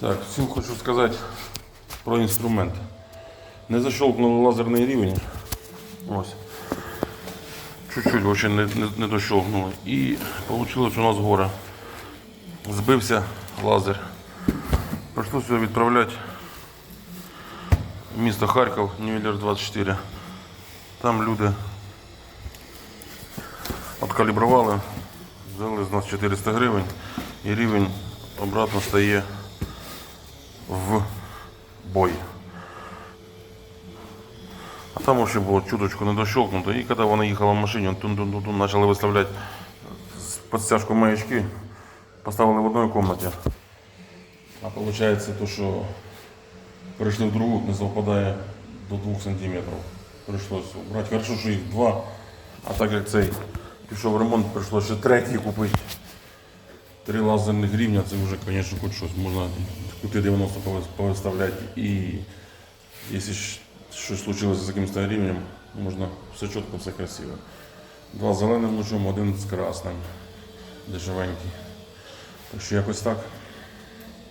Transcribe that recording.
Так, всім хочу сказати про інструмент. Не защелкнули лазерний рівень. Ось. Чуть-чуть вообще не, не, не дощелкнули. І вийшло у нас горе. Збився лазер. Прийшлося його відправляти в місто Харків, Нівелір 24. Там люди откалібрували, взяли з нас 400 гривень і рівень обратно стає в бой. А там вообще було чуточку не дощелкнуто. І коли вона їхала в машині, тун тун тун тун почали виставляти з підстяжку маячки, поставили в одній кімнаті. А виходить, то, що перейшли в другу, не совпадає до 2 см. Прийшлося брати. Хорошо, що їх два. А так як цей пішов ремонт, прийшлося ще третій купити. Три лазерних рівня, це вже, звісно, хоч щось можна кути 90 повис- повиставляти. І якщо щось случилося з якимось рівнем, можна все чітко, все красиво. Два зеленим лучом, один з красним, дешевенький. Так що якось так.